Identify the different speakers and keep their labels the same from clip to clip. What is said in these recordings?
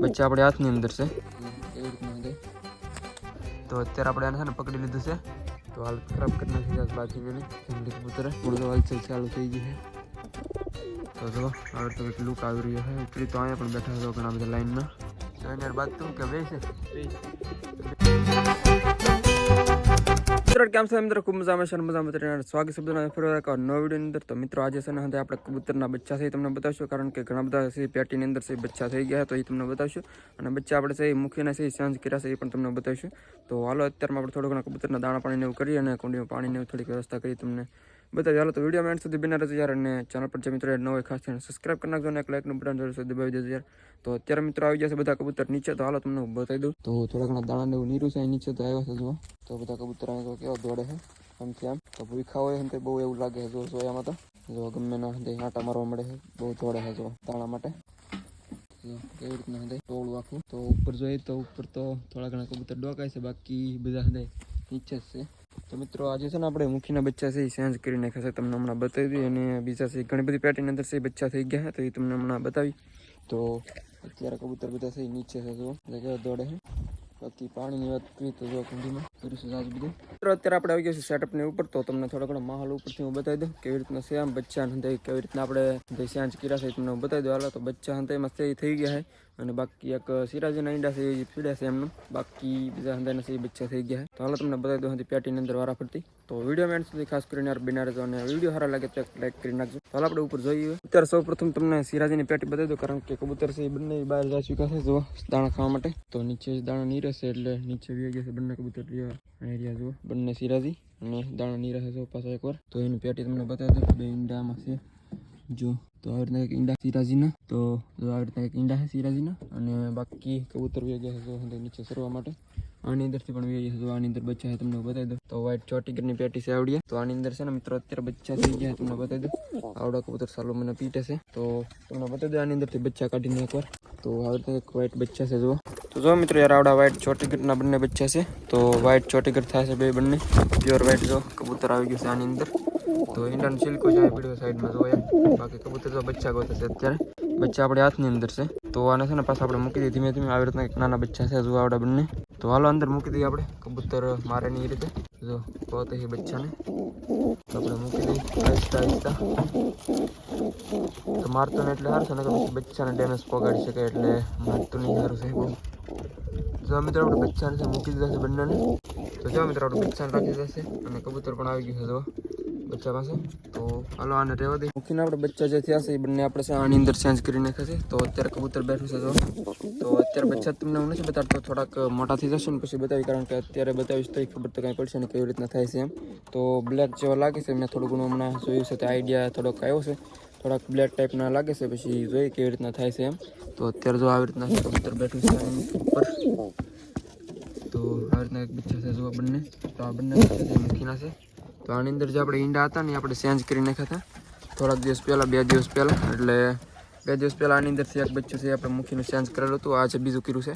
Speaker 1: બચ્ચા આપણે હાથની અંદર છે એવી રીતના છે તો અત્યારે આપણે આને છે ને પકડી લીધું છે તો હાલત ખરાબ કરી નાખી છે બાકી પેલી જંગલી કબૂતર થોડું તો હલચલ ચાલુ થઈ ગઈ છે તો જો હવે તો કંઈક લુક આવી રહ્યો છે ઉપરી તો અહીંયા પણ બેઠા છો ઘણા બધા લાઈનમાં તો એની બાદ તું કે બે છે મિત્રો, કેમ છે મિત્રો? ખૂબ મજામાં છે મજામાં તમને સ્વાગત છે બધાને ફરી એક વિડીયોની અંદર. તો મિત્રો, આજે છે ને આપણે કબૂતરના બચ્ચા છે તમને બતાવશું, કારણ કે ઘણા બધા છે પેટીની અંદર છે બચ્ચા થઈ ગયા તો એ તમને બતાવશું. અને બચ્ચા આપણે છે મૂકીને છે સાંજ કર્યા છે એ પણ તમને બતાવશું. તો હાલો, અત્યારમાં આપણે થોડું ઘણા કબૂતરના દાણા પાણીને એવું કરીએ અને કુંડીમાં પાણીને એવું થોડીક વ્યવસ્થા કરી તમને બતાવી હાલો તો વિડીયો એન્ડ સુધી બિના રહેજો યાર અને ચેનલ પર જે મિત્રો ન હોય ખાસ થઈને સબસ્ક્રાઇબ કરી નાખજો અને એક લાઈકનું બટન જરૂર છે દબાવી દેજો યાર તો અત્યારે મિત્રો આવી જશે બધા કબૂતર નીચે તો હાલો તમને હું બતાવી દઉં તો થોડા ઘણા દાણા ને એવું નીરું છે નીચે તો આવ્યા છે જુઓ તો બધા કબૂતર અહીં તો કેવા દોડે છે આમથી આમ તો ભૂખા હોય ને તે બહુ એવું લાગે છે જો સોયામાં તો જો ગમે ના તે આટા મારવા મળે છે બહુ દોડે છે જો દાણા માટે જો કેવી રીતના હદે ટોળું આખું તો ઉપર જોઈએ તો ઉપર તો થોડા ઘણા કબૂતર ડોકાય છે બાકી બધા હદે નીચે જ છે તો મિત્રો આજે છે ને આપણે મુખીના બચ્ચા છે એ સેન્જ કરી નાખ્યા છે તમને હમણાં બતાવી દઈએ અને બીજા છે ઘણી બધી પેટીની અંદર છે એ બચ્ચા થઈ ગયા છે તો એ તમને હમણાં બતાવી તો અત્યારે કબૂતર બધા છે એ નીચે છે જો એટલે કેવા દોડે છે બાકી પાણીની વાત કરીએ તો જો કુંડીમાં કર્યું છે આજ બધું મિત્રો અત્યારે આપણે આવી ગયા છે સેટઅપની ઉપર તો તમને થોડો ઘણો માહોલ ઉપરથી હું બતાવી દઉં કેવી રીતના છે આમ બચ્ચા હંતે કેવી રીતના આપણે જે સેન્જ કર્યા છે એ તમને હું બતાવી દઉં હાલો તો બચ્ચા હંતે એમાં છે એ થઈ ગયા છે અને બાકી એક સિરાજીના ઈંડા છે, એ પીડ્યા છે એમનું. બાકી બીજા હંદાના છે, એ બચ્ચા થઈ ગયા તો હાલ તમને બતાવી દઉં હતી પેટીની અંદર વારા ફરતી તો વીડિયો મેન સુધી ખાસ કરીને બિના રહેજો અને વીડિયો સારા લાગે તો લાઈક કરી નાખજો. તો હાલ આપણે ઉપર જોઈએ. અત્યારે સૌ પ્રથમ તમને સિરાજીની પેટી બતાવી દો કારણ કે કબૂતર છે એ બંને બહાર જઈ ચૂક્યા છે જો દાણા ખાવા માટે. તો નીચે દાણા નહીં રહેશે એટલે નીચે વી ગયા છે બંને કબૂતર. રહ્યા અહીં રહ્યા, જુઓ, બંને સિરાજી અને દાણા નહીં રહે છે પાછા એકવાર. તો એની પેટી તમને બતાવી દઉં, બે ઈંડામાં છે. જો તો આવી રીતના એક ઈંડા સિરાજીના તો જો આવી રીતના એક ઈંડા છે સિરાજીના અને બાકી કબૂતર વી ગયા છે જો અંદર નીચે સરવા માટે આની અંદરથી પણ વી ગયા છે તો આની અંદર બચ્ચા છે તમને બતાવી દઉં તો વ્હાઈટ ચોટીગરની પેટી છે આવડી તો આની અંદર છે ને મિત્રો અત્યારે બચ્ચા થઈ ગયા છે તમને બતાવી દઉં આવડા કબૂતર સાલો મને પીટે છે તો તમને બતાવી દઉં આની અંદરથી બચ્ચા કાઢીને એકવાર તો આવી રીતે એક વ્હાઈટ બચ્ચા છે જુઓ તો જો મિત્રો યાર આવડા વ્હાઈટ ચોટીગરના બંને બચ્ચા છે તો વ્હાઈટ ચોટીગર થાય છે બે બંને પ્યોર વ્હાઈટ જો કબૂતર આવી ગયું છે આની અંદર તો ઈંડાનું છિલકો જાય પીડ્યો સાઈડમાં જો એમ. બાકી કબૂતર તો બચ્ચા ગોતે છે અત્યારે. બચ્ચા આપણે હાથની અંદર છે. તો આને છે ને પાછા આપણે મૂકી દઈએ ધીમે ધીમે. આવી રીતના એક નાના બચ્ચા છે જો આવડા બંને. તો હાલો અંદર મૂકી દઈએ આપણે. કબૂતર મારે નહીં રીતે. જો પોતે એ બચ્ચાને. તો આપણે મૂકી દઈએ. આહિસ્તા આહિસ્તા તો મારતો ને એટલે સારું છે ને તો બચ્ચાને ડેમેજ પગાડી શકે એટલે મારતું નહીં સારું છે જો મિત્રો આપણે બચ્ચાને મૂકી દીધા છે બંનેને. તો જો મિત્રો આપણે બચ્ચાને રાખી દીધા છે. અને કબૂતર પણ આવી ગયું છે, જો. બચ્ચા પાસે? તો હાલો આને રહેવા દે. મૂકીને આપણે બચ્ચા જે થયા છે, એ બંને આપણે આની અંદર ચેન્જ કરી નાખ્યા છે. તો અત્યારે કબૂતર બેઠું છે, જો. તો અત્યારે બચ્ચા તમને હું નથી બતાડતો, થોડાક મોટા થઈ જશે ને પછી બતાવી કારણ કે અત્યારે બતાવીશ તો એ ખબર તો કાંઈ પડશે ને કેવી રીતના થાય છે એમ. તો બ્લેક જેવા લાગે છે મેં થોડું ઘણું હમણાં જોયું છે, તે આઈડિયા થોડોક આવ્યો છે. થોડાક બ્લેક ટાઈપના લાગે છે, પછી જોઈએ કેવી રીતના થાય છે એમ. તો અત્યારે જો આવી રીતના કબૂતર બેઠું છે ઉપર. તો આવી રીતના એક બચ્ચા છે, જો આ બંને. તો આ બંને મૂકીના છે. તો આની અંદર જે આપણે ઈંડા હતા ને આપણે ચેન્જ કરી નાખ્યા હતા. થોડાક દિવસ પહેલાં, બે દિવસ પહેલાં, એટલે બે દિવસ પહેલાં આની અંદરથી એક બચ્ચું છે આપણે મૂકીને ચેન્જ કરેલું હતું. આજે બીજું કર્યું છે.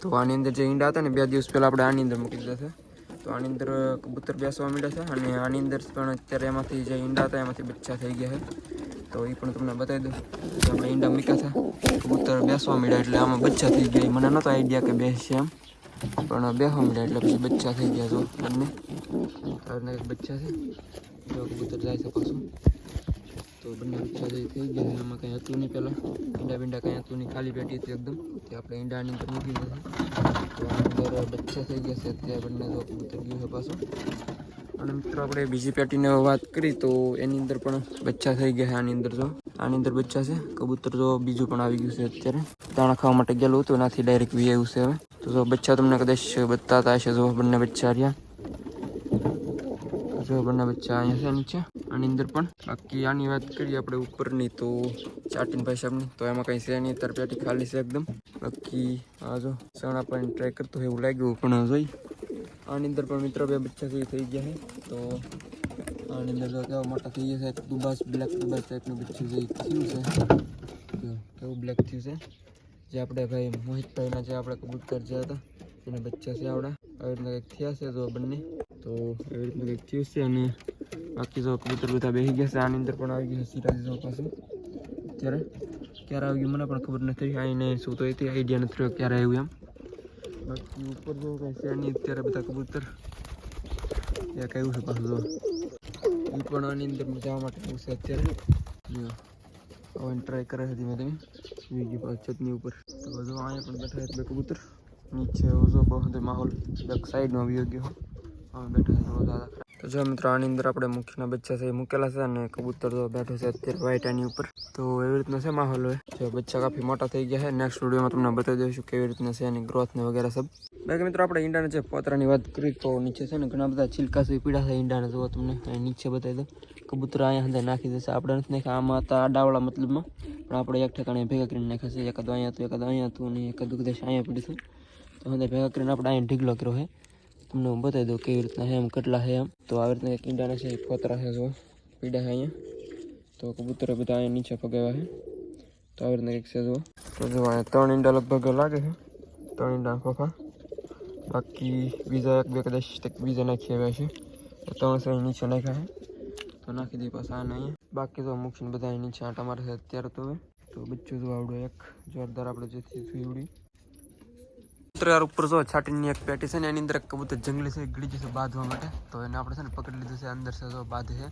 Speaker 1: તો આની અંદર જે ઈંડા હતા ને બે દિવસ પહેલાં આપણે આની અંદર મૂકી દીધા છે. તો આની અંદર કબૂતર બેસવા માંડ્યા છે અને આની અંદર પણ અત્યારે એમાંથી જે ઈંડા હતા એમાંથી બચ્ચા થઈ ગયા છે. તો એ પણ તમને બતાવી દઉં. કે આપણે ઈંડા મૂક્યા હતા કબૂતર બેસવા માંડ્યા, એટલે આમાં બચ્ચા થઈ ગયા. મને નહોતો આઈડિયા કે બેસશે એમ. પણ બે માંડ્યા એટલે પછી બચ્ચા થઈ ગયા જો તમને તારના એક બચ્ચા છે? જો કબૂતર જાય છે પાછું. તો બંને બચ્ચા જે થઈ ગયા છે એમાં કંઈ હતું નહીં પહેલાં. ઈંડા બીંડા કંઈ હતું નહીં, ખાલી પેટી હતી એકદમ. તે આપણે ઈંડાની અંદર મૂકી દીધા તો અંદર બચ્ચા થઈ ગયા છે, અત્યારે બંને તો કબૂતર ગયું છે પાછું. અને મિત્રો, આપણે બીજી પેટીને વાત કરી, તો એની અંદર પણ બચ્ચા થઈ ગયા છે આની અંદર જો. આની અંદર બચ્ચા છે. કબૂતર જો બીજું પણ આવી ગયું છે અત્યારે. દાણા ખાવા માટે ગયેલું હતું, એનાથી ડાયરેક્ટ વી આવ્યું છે હવે. તો જો બચ્ચા તમને કદાચ બતાતા હશે જો બંને બચ્ચા રહ્યા જો બંને બચ્ચા અહીંયા છે નીચે આની અંદર પણ બાકી આની વાત કરીએ આપણે ઉપરની તો ચાટીન ભાઈ સાહેબની તો એમાં કંઈ છે નહીં અત્યારે પેટી ખાલી છે એકદમ બાકી આ જો ચણા પણ ટ્રાય કરતો હોય એવું લાગ્યું પણ જોઈ આની અંદર પણ મિત્રો બે બચ્ચા છે એ થઈ ગયા છે તો આની અંદર જો કેવા મોટા થઈ ગયા છે એક દુબાસ બ્લેક દુબાસ ટાઈપનું બચ્ચું છે એ થયું છે જો કેવું બ્લેક થયું છે જે આપણે ભાઈ મોહિતભાઈના જે આપણે કબૂતર જે હતા એને બચ્ચા છે આવડા આવી રીતના કંઈક થયા છે જો બંને તો એવી રીતનું કંઈક થયું છે અને બાકી જો કબૂતર બધા બેસી ગયા છે આની અંદર પણ આવી ગયા છે સિરાજી જો પાસે અત્યારે ક્યારે આવ્યું મને પણ ખબર નથી આઈને શું તો એથી આઈડિયા નથી રહ્યો ક્યારે આવ્યું એમ બાકી ઉપર જો કંઈ છે નહીં અત્યારે બધા કબૂતર એક આવ્યું છે પાછું જો એ પણ આની અંદર જવા માટે આવ્યું છે અત્યારે જો હવે ટ્રાય કરે છે ધીમે ધીમે સુઈ ગયું પાછું છતની ઉપર જો અહીંયા પણ બેઠા બે કબૂતર. નીચે ઓછો બહુ બધો માહોલ, બેક સાઈડનો વ્યૂ ગયો. અમે બેઠા છે તો જો મિત્રો, આની અંદર આપણે મુખ્યના બચ્ચા છે એ મૂકેલા છે અને કબૂતર તો બેઠો છે અત્યારે વ્હાઈટ આની ઉપર. તો એવી રીતનો છે માહોલ હોય જો બચ્ચા કાફી મોટા થઈ ગયા છે. નેક્સ્ટ વિડીયોમાં તમને બતાવી દઈશું કેવી રીતના છે એની ગ્રોથ ને વગેરે સબ. બાકી મિત્રો, આપણે ઈંડાના જે પોતરાની વાત કરી તો નીચે છે ને ઘણા બધા છિલકા છે પીડા છે ઈંડાને. જુઓ તમને નીચે બતાવી દો કબૂતર અહીંયા અંદર નાખી દેશે. આપણે નથી નાખ્યા. આમાં હતા આડાવાળા મતલબમાં. પણ આપણે એક ઠેકાણે ભેગા કરીને નાખ્યા છે. એકાદ અહીંયા હતું એકાદ અહીંયા હતું અને એકાદ કદાચ અહીંયા પડ્યું હતું તો અંદર ભેગા કરીને આપણે અહીંયા ઢીગલો કર્યો છે. તમને હું બતાવી દઉં કેવી રીતના છે એમ, કેટલા છે એમ. તો આવી રીતના એક ઈંડાના છે ફોતરા છે જો, પીડા છે અહીંયા. તો કબૂતરો બધા અહીંયા નીચે પગાવ્યા છે. તો આવી રીતના એક છે જુઓ તો જો અહીંયા ત્રણ ઈંડા લગભગ લાગે છે. ત્રણ ઈંડા ફોફા બાકી બીજા એક, બે કદાચ બીજા નાખી આવ્યા છે. તો ત્રણ છે નીચે નાખ્યા છે. તો નાખી દઈએ પાછા આને અહીંયા. બાકી તો મૂકીને બધા નીચે આટા મારે છે અત્યારે તો હવે. તો બચ્ચું જોવા આવડું એક, જોરદાર આપણે જેથી સુઈવડી યાર ઉપર જો છાટીની એક પેટી છે ને એની અંદર એક કબૂતર જંગલી છે ગળી જશે બાંધવા માટે તો એને આપણે છે ને પકડી લીધું છે અંદર છે જો બાંધે છે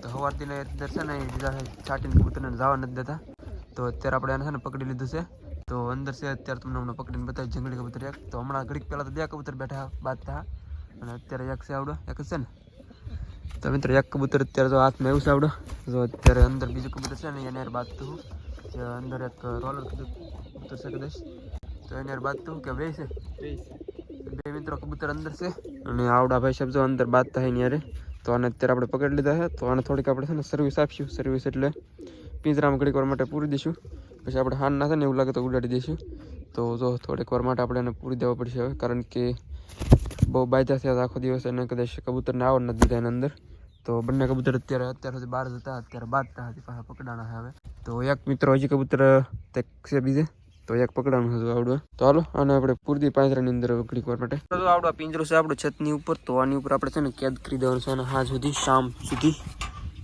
Speaker 1: તો સવારથી ને અંદર છે ને એ બીજા છે છાટીને કબૂતરને જવા નથી દેતા તો અત્યારે આપણે એને છે ને પકડી લીધું છે તો અંદર છે અત્યારે તમને હમણાં પકડીને બતાવી જંગલી કબૂતર એક તો હમણાં ઘડીક પહેલાં તો બે કબૂતર બેઠા બાંધતા અને અત્યારે એક છે આવડો એક જ છે ને તો મિત્રો એક કબૂતર અત્યારે તો હાથમાં એવું છે આવડો જો અત્યારે અંદર બીજું કબૂતર છે ને એને યાર બાંધતું હું જે અંદર એક રોલર કબૂતર છે કદાચ તો એને બાદ બાંધતું કે છે? બે મિત્રો કબૂતર અંદર છે. અને આવડા ભાઈ જો અંદર બાદ ને યારે તો આને અત્યારે આપણે પકડી લીધા છે. તો આને થોડીક આપણે છે ને સર્વિસ આપીશું. સર્વિસ એટલે પિંજરામાં ઘડીક વાર માટે પૂરી દઈશું. પછી આપણે હાન ના થાય ને એવું લાગે તો ઉડાડી દઈશું. તો જો થોડીક વાર માટે આપણે એને પૂરી દેવા પડશે હવે. કારણ કે બહુ બાયજા થયા આખો દિવસ એને કદાચ કબૂતરને આવડ નથી દીધા એની અંદર. તો બંને કબૂતર અત્યારે અત્યાર સુધી બહાર જતા અત્યારે બાંધતા હતી. પાછા પકડાણા હવે. તો એક મિત્રો હજી કબૂતર તે છે બીજે. તો એક પકડાનું હતું આવડું તો હાલો આને આપણે પૂરતી પાંજરાની અંદર ઘડીક વાર માટે તો આવડો પિંજરો છે આપણો છતની ઉપર તો આની ઉપર આપણે છે ને કેદ કરી દેવાનું છે અને હા સુધી શામ સુધી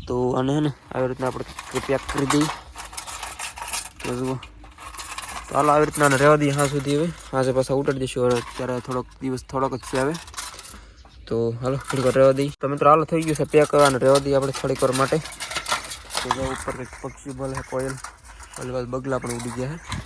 Speaker 1: તો આને છે ને આવી રીતના આપણે પેક કરી દઈએ તો જુઓ તો હાલો આવી રીતના આને રહેવા દઈએ હા સુધી હવે આજે પાછા ઉતારી દઈશું હવે અત્યારે થોડોક દિવસ થોડોક જ છે હવે તો હાલો થોડીક વાર રહેવા દઈએ તો મિત્રો હાલો થઈ ગયું છે પેક અને રહેવા દઈએ આપણે થોડીક વાર માટે તો જો ઉપર કંઈક પક્ષી બોલે કોયલ ઓલી બાજુ બગલા પણ ઉડી ગયા છે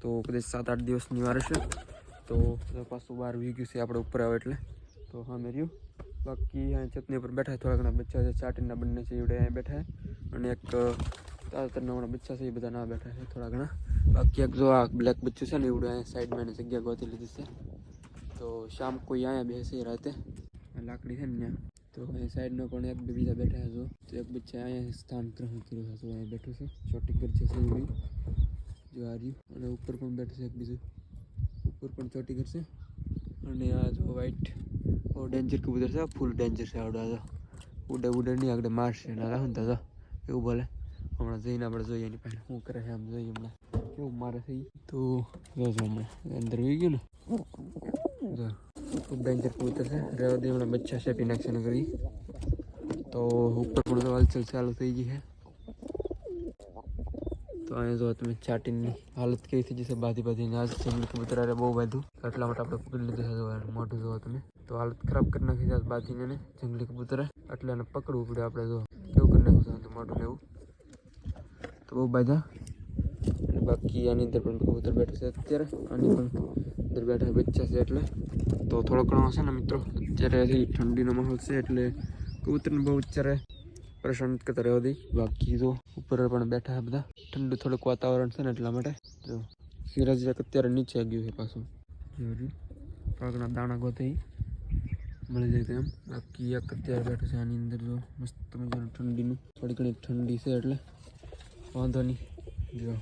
Speaker 1: તો કદાચ સાત આઠ દિવસની વાર છે તો પાછું બહાર વી ગયું છે આપણે ઉપર આવે એટલે તો હા મેં રહ્યું બાકી અહીંયા ચટણી ઉપર બેઠા છે થોડા ઘણા બચ્ચા છે ચાટીના બંને છે એવડે અહીંયા બેઠા છે અને એક તાજતરના હમણાં બચ્ચા છે એ બધા ના બેઠા છે થોડા ઘણા બાકી એક જો આ બ્લેક બચ્ચું છે ને એવડું અહીંયા સાઈડમાં એની જગ્યા ગોતી લીધી છે તો શામ કોઈ અહીંયા બેસે રાતે આ લાકડી છે ને ત્યાં તો અહીંયા સાઈડનો પણ એક બે બીજા બેઠા છે જો તો એક બચ્ચા અહીંયા સ્થાન ગ્રહણ કર્યું છે તો અહીંયા બેઠું છે ચોટી કરી છે એવડી જો આ રહ્યું અને ઉપર પણ બેઠું છે એક બીજું ઉપર પણ ચોટી કરશે અને આ જો વ્હાઈટ ઓ ડેન્જર કબૂતર છે ફૂલ ડેન્જર છે આવડે આ તો ઉડે ઉડે નહીં આગળ મારશે ના રાખું ને તો એવું બોલે હમણાં જઈને આપણે જોઈએ એની પાસે શું કરે છે આમ જોઈએ હમણાં કેવું મારે છે ઈ. તો જોજો હમણાં અંદર હોઈ ગયું ને જો ખૂબ ડેન્જર કબૂતર છે રહેવા દે હમણાં બચ્ચા છે પીનાક્ષન કરી તો ઉપર પણ તો હલચલ ચાલુ થઈ ગઈ છે તો અહીંયા જો તમે ચાટીની હાલત કેવી થઈ જશે, બાધી બાધીને આજ જંગલી કબૂતર અરે બહુ બાંધું. એટલા માટે આપણે પકડી લીધું છે મોઢું જોવો તમે. તો હાલત ખરાબ કરી નાખી છે બાંધીને જંગલી કબૂતરે. એટલે એને પકડવું પડે આપણે જો. કેવું કરી નાખ્યું મોઢું લેવું તો બહુ બાધા અને બાકી આની અંદર પણ કબૂતર બેઠો છે અત્યારે. આની પણ અંદર બેઠા બચ્ચા છે એટલે. તો થોડો ઘણો છે ને મિત્રો, અત્યારે ઠંડીનો માહોલ છે એટલે કબૂતરને બહુ અત્યારે પરેશાન કરતા રહેવા દઈ બાકી તો ઉપર પણ બેઠા બધા. ઠંડુ થોડુંક વાતાવરણ છે ને એટલા માટે. જો, સિરાજ અત્યારે નીચે ગયું છે પાછું. જોયું પાકના દાણા ગોતાઈ. મળી જાય તેમ બાકી એક અત્યારે બેઠું છે આની અંદર, જો મસ્ત મજાનું ઠંડીનું. થોડી ઘણી ઠંડી છે એટલે વાંધો નહીં. જો.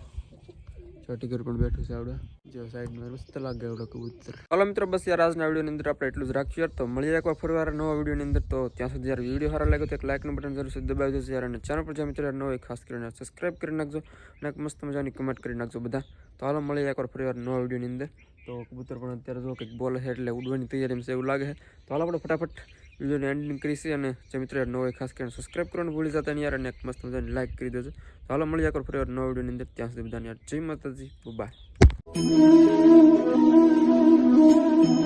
Speaker 1: ચોટીગર પણ બેઠું છે આવડે. જો સાઈડમાં મસ્ત લાગે આવડે કબૂતર. ચાલો મિત્રો, બસ યાર આજના વિડીયોની અંદર આપણે એટલું જ રાખ્યું યાર. તો મળીએ એકવાર ફરીવાર નવા વિડીયોની અંદર. તો ત્યાં સુધી યાર વીડિયો સારા લાગે તો એક લાઇકનું બટન જરૂર દબાવી દેજો યાર. અને ચેનલ પર જે મિત્રો યાર ન હોય, ખાસ કરીને સબસ્ક્રાઈબ કરી નાખજો. અને એક મસ્ત મજાની કમેન્ટ કરી નાખજો બધા. તો હાલો મળી એકવાર ફરીવાર નવા વિડીયોની અંદર. તો કબૂતર પણ અત્યારે જો કંઈક બોલ છે એટલે ઉડવાની તૈયારી છે એવું લાગે તો હાલો, આપણે ફટાફટ વિડીયોને એન્ડિંગ કરીશું અને જે મિત્રો યાર ન હોય ખાસ કરીને સબસ્ક્રાઈબ કરવાનું ભૂલી જતા નહીં યાર અને એક મસ્ત મજાની લાઇક કરી દેજો. ચાલો મળી જાય કરો ફરી ફરીવાર નવો વિડીયોની અંદર. ત્યાં સુધી બધાને યાર જય માતાજી. બાય